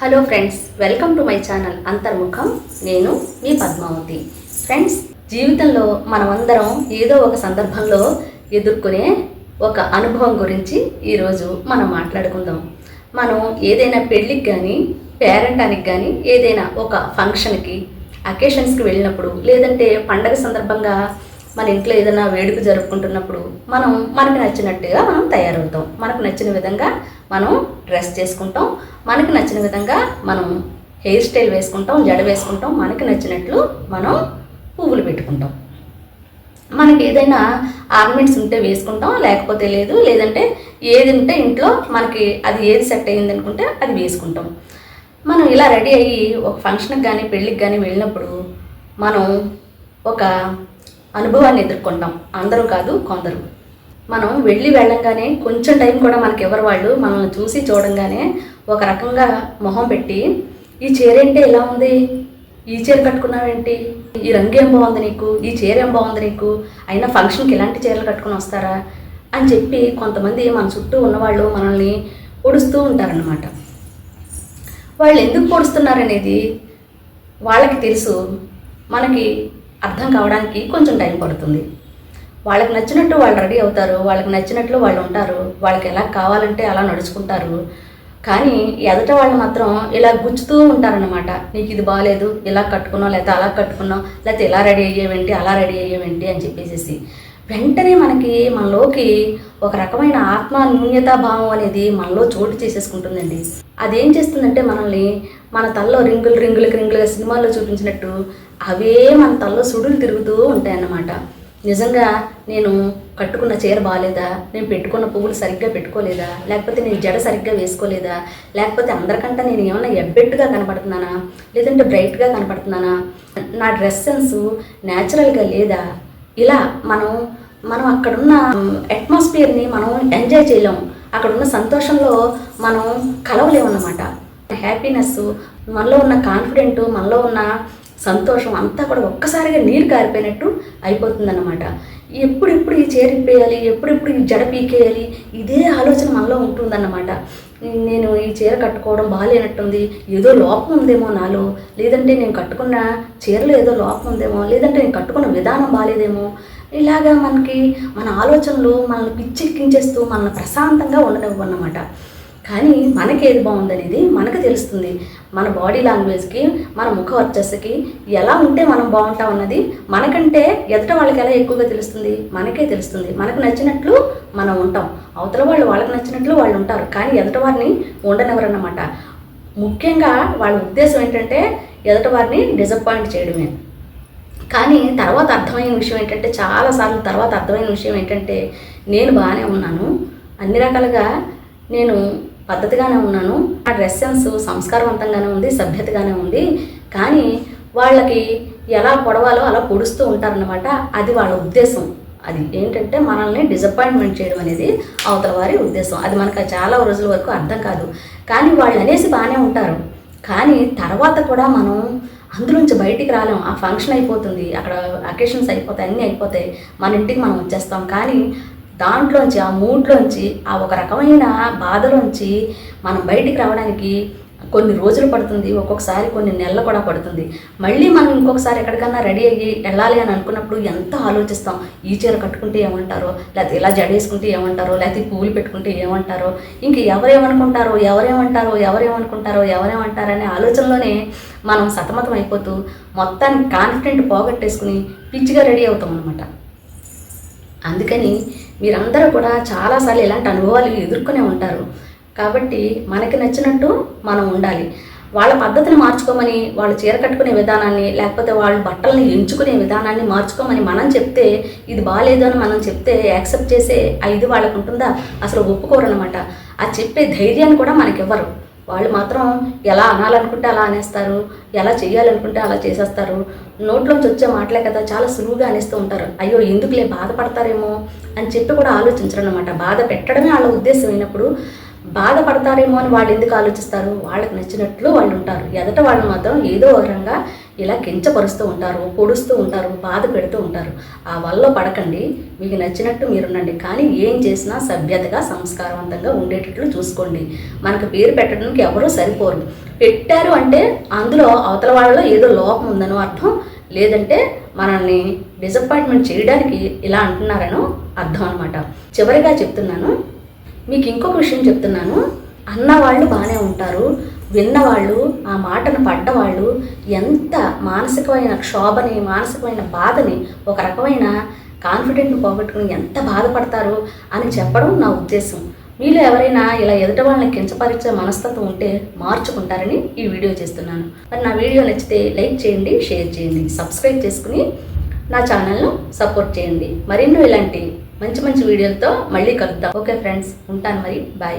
Hello friends welcome to my channel అంతర్ముఖం నేను మీ Padmavati. Friends జీవితంలో మనమందరం ఏదో ఒక సందర్భంలో ఎదుర్కొనే ఒక అనుభవం గురించి ఈరోజు మనం మాట్లాడుకుందాం. మనం ఏదైనా పెళ్ళికి కానీ పేరెంటానికి కానీ ఏదైనా ఒక ఫంక్షన్కి అకేషన్స్కి వెళ్ళినప్పుడు లేదంటే పండగ సందర్భంగా మన ఇంట్లో ఏదైనా వేడుక జరుపుకుంటున్నప్పుడు మనం మనకు నచ్చినట్టుగా మనం తయారవుతాం. మనకు నచ్చిన విధంగా మనం డ్రెస్ చేసుకుంటాం. మనకు నచ్చిన విధంగా మనం హెయిర్ స్టైల్ వేసుకుంటాం జడ వేసుకుంటాం. మనకి నచ్చినట్లు మనం పువ్వులు పెట్టుకుంటాం. మనకి ఏదైనా ఆర్నమెంట్స్ ఉంటే వేసుకుంటాం లేకపోతే లేదు. లేదంటే ఏది ఉంటే ఇంట్లో మనకి అది ఏది సెట్ అయ్యింది అనుకుంటే అది వేసుకుంటాం. మనం ఇలా రెడీ అయ్యి ఒక ఫంక్షన్కి కానీ పెళ్ళికి కానీ వెళ్ళినప్పుడు మనం ఒక అనుభవాన్ని ఎదుర్కొంటాం. అందరూ కాదు కొందరు. మనం వెళ్ళి వెళ్ళంగానే కొంచెం టైం కూడా మనకి ఎవరు వాళ్ళు మనల్ని చూసి చూడంగానే ఒక రకంగా మొహం పెట్టి ఈ చీర ఏంటి ఎలా ఉంది? ఈ చీర కట్టుకున్నావేంటి? ఈ రంగు ఏం బాగుంది నీకు? ఈ చీర ఏం బాగుంది నీకు? అయినా ఫంక్షన్కి ఇలాంటి చీరలు కట్టుకుని వస్తారా? అని చెప్పి కొంతమంది మన చుట్టూ ఉన్నవాళ్ళు మనల్ని పొడుస్తూ ఉంటారనమాట వాళ్ళు ఎందుకు పొడుస్తున్నారనేది వాళ్ళకి తెలుసు. మనకి అర్థం కావడానికి కొంచెం టైం పడుతుంది. వాళ్ళకి నచ్చినట్టు వాళ్ళు రెడీ అవుతారు వాళ్ళకి నచ్చినట్లు వాళ్ళు ఉంటారు వాళ్ళకి ఎలా కావాలంటే అలా నడుచుకుంటారు. కానీ ఎదట వాళ్ళు మాత్రం ఇలా గుచ్చుతూ ఉంటారనమాట నీకు ఇది బాగాలేదు ఇలా కట్టుకున్నావు లేకపోతే అలా కట్టుకున్నావు లేకపోతే ఇలా రెడీ అయ్యేవేంటి అలా రెడీ అయ్యేవేంటి అని చెప్పేసి వెంటనే మనకి మనలోకి ఒక రకమైన ఆత్మ న్యూన్యతా భావం అనేది మనలో చోటు చేసేసుకుంటుందండి. అదేం చేస్తుందంటే మనల్ని మన తల్లో రింగులు రింగులకి రింగులుగా సినిమాల్లో చూపించినట్టు అవే మన తల్లో సుడులు తిరుగుతూ ఉంటాయన్నమాట. నిజంగా నేను కట్టుకున్న చీర బాగాలేదా నేను పెట్టుకున్న పువ్వులు సరిగ్గా పెట్టుకోలేదా? లేకపోతే నేను జడ సరిగ్గా వేసుకోలేదా? లేకపోతే అందరికంటే నేను ఏమైనా ఎబ్బెట్టుగా కనపడుతున్నానా? లేదంటే బ్రైట్గా కనపడుతున్నానా? నా డ్రెస్ సెన్స్ న్యాచురల్గా లేదా? ఇలా మనం మనం అక్కడున్న అట్మాస్ఫియర్ని మనం ఎంజాయ్ చేయలేము అక్కడున్న సంతోషంలో మనం కలవలేమన్నమాట. హ్యాపీనెస్ మనలో ఉన్న కాన్ఫిడెంట్ మనలో ఉన్న సంతోషం అంతా కూడా ఒక్కసారిగా నీరు కారిపోయినట్టు అయిపోతుందన్నమాట. ఎప్పుడెప్పుడు ఈ చీర ఎప్పుడెప్పుడు ఈ జడ పీకేయాలి ఇదే ఆలోచన మనలో ఉంటుందన్నమాట. నేను ఈ చీర కట్టుకోవడం బాగాలేనట్టుంది ఏదో లోపం ఉందేమో నాలో లేదంటే నేను కట్టుకున్న చీరలో ఏదో లోపం ఉందేమో లేదంటే నేను కట్టుకున్న విధానం బాగాలేదేమో ఇలాగా మనకి మన ఆలోచనలు మనల్ని పిచ్చెక్కించేస్తూ మనల్ని ప్రశాంతంగా ఉండనివ్వన్నమాట. కానీ మనకి ఏది బాగుందనేది మనకు తెలుస్తుంది. మన బాడీ లాంగ్వేజ్కి మన ముఖ వర్చస్సుకి ఎలా ఉంటే మనం బాగుంటాం అన్నది మనకంటే ఎదుట వాళ్ళకి ఎలా ఎక్కువగా తెలుస్తుంది? మనకే తెలుస్తుంది. మనకు నచ్చినట్లు మనం ఉంటాం. అవతల వాళ్ళు వాళ్ళకి నచ్చినట్లు వాళ్ళు ఉంటారు. కానీ ఎదుట వారిని ఉండనివ్వరన్నమాట. ముఖ్యంగా వాళ్ళ ఉద్దేశం ఏంటంటే ఎదుట వారిని డిసప్పాయింట్ చేయడమే. కానీ తర్వాత అర్థమైన విషయం ఏంటంటే చాలాసార్లు తర్వాత అర్థమైన విషయం ఏంటంటే నేను బాగానే ఉన్నాను. అన్ని రకాలుగా నేను పద్ధతిగానే ఉన్నాను. ఆ డ్రెస్ సెన్స్ సంస్కారవంతంగానే ఉంది సభ్యతగానే ఉంది. కానీ వాళ్ళకి ఎలా పొడవాలో అలా పొడుస్తూ ఉంటారన్నమాట. అది వాళ్ళ ఉద్దేశం. అది ఏంటంటే మనల్ని డిసప్పాయింట్మెంట్ చేయడం అనేది అవతల వారి ఉద్దేశం. అది మనకు చాలా రోజుల వరకు అర్థం కాదు. కానీ వాళ్ళు అనేసి బాగానే ఉంటారు. కానీ తర్వాత కూడా మనం అందులోంచి బయటికి రాలేం. ఆ ఫంక్షన్ అయిపోతుంది. అక్కడ అకేషన్స్ అయిపోతాయి అన్నీ అయిపోతాయి. మన ఇంటికి మనం వచ్చేస్తాం. కానీ దాంట్లోంచి ఆ మూడ్లోంచి ఆ ఒక రకమైన బాధలోంచి మనం బయటికి రావడానికి కొన్ని రోజులు పడుతుంది ఒక్కొక్కసారి కొన్ని నెలలు కూడా పడుతుంది. మళ్ళీ మనం ఇంకొకసారి ఎక్కడికన్నా రెడీ అయ్యి వెళ్ళాలి అని అనుకున్నప్పుడు ఎంత ఆలోచిస్తాం? ఈ చీర కట్టుకుంటే ఏమంటారో? లేకపోతే ఇలా జడేసుకుంటే ఏమంటారో? లేకపోతే పువ్వులు పెట్టుకుంటే ఏమంటారో? ఇంక ఎవరేమనుకుంటారో ఎవరేమంటారో ఎవరేమనుకుంటారో ఎవరేమంటారనే ఆలోచనలోనే మనం సతమతం అయిపోతూ మొత్తాన్ని కాన్ఫిడెంట్ పోగొట్టేసుకుని పిచ్చిగా రెడీ అవుతాం అనమాట అందుకని మీరందరూ కూడా చాలాసార్లు ఇలాంటి అనుభవాలు ఎదుర్కొనే ఉంటారు. కాబట్టి మనకి నచ్చినట్టు మనం ఉండాలి. వాళ్ళ పద్ధతిని మార్చుకోమని వాళ్ళు చీర కట్టుకునే విధానాన్ని లేకపోతే వాళ్ళు బట్టల్ని ఎంచుకునే విధానాన్ని మార్చుకోమని మనం చెప్తే ఇది బాగాలేదు అని మనం చెప్తే యాక్సెప్ట్ చేసే ఆ ఇది వాళ్ళకు ఉంటుందా అసలు ఒప్పుకోరు అనమాట ఆ చెప్పే ధైర్యాన్ని కూడా మనకి ఇవ్వరు వాళ్ళు మాత్రం ఎలా అనాలనుకుంటే అలా అనేస్తారు ఎలా చేయాలనుకుంటే అలా చేసేస్తారు. నోట్లోంచి వచ్చే మాటలే కదా చాలా సులువుగా అనేస్తూ ఉంటారు. అయ్యో ఎందుకులే బాధపడతారేమో అని చెప్పి కూడా ఆలోచించరు అనమాట బాధ పెట్టడమే వాళ్ళ ఉద్దేశం అయినప్పుడు బాధపడతారేమో అని వాళ్ళు ఎందుకు ఆలోచిస్తారు? వాళ్ళకి నచ్చినట్లు వాళ్ళు ఉంటారు. ఎదట వాళ్ళు మాత్రం ఏదో ఒక రకంగా ఇలా కించపరుస్తూ ఉంటారు పొడుస్తూ ఉంటారు బాధ పెడుతూ ఉంటారు. ఆ వల్ల పడకండి. మీకు నచ్చినట్టు మీరుండండి. కానీ ఏం చేసినా సభ్యతగా సంస్కారవంతంగా ఉండేటట్లు చూసుకోండి. మనకు పేరు పెట్టడానికి ఎవరూ సరిపోరు. పెట్టారు అంటే అందులో అవతల వాళ్ళలో ఏదో లోపం ఉందనో అర్థం? లేదంటే మనల్ని డిసప్పాయింట్మెంట్ చేయడానికి ఇలా అంటున్నారనో అర్థం అనమాట చివరిగా చెప్తున్నాను. మీకు ఇంకొక విషయం చెప్తున్నాను. అన్నవాళ్ళు బాగానే ఉంటారు. విన్నవాళ్ళు ఆ మాటను పడ్డవాళ్ళు ఎంత మానసికమైన క్షోభని మానసికమైన బాధని ఒక రకమైన కాన్ఫిడెంట్ పోగొట్టుకుని ఎంత బాధపడతారు అని చెప్పడం నా ఉద్దేశం. మీలో ఎవరైనా ఇలా ఎదుట వాళ్ళని కించపరిచే మనస్తత్వం ఉంటే మార్చుకుంటారని ఈ వీడియో చేస్తున్నాను. మరి నా వీడియో నచ్చితే లైక్ చేయండి షేర్ చేయండి సబ్స్క్రైబ్ చేసుకుని నా ఛానల్ను సపోర్ట్ చేయండి. మరెన్నో ఇలాంటి మంచి మంచి వీడియోలతో మళ్ళీ కలుద్దాం. ఓకే ఫ్రెండ్స్ ఉంటాను మరి. బాయ్.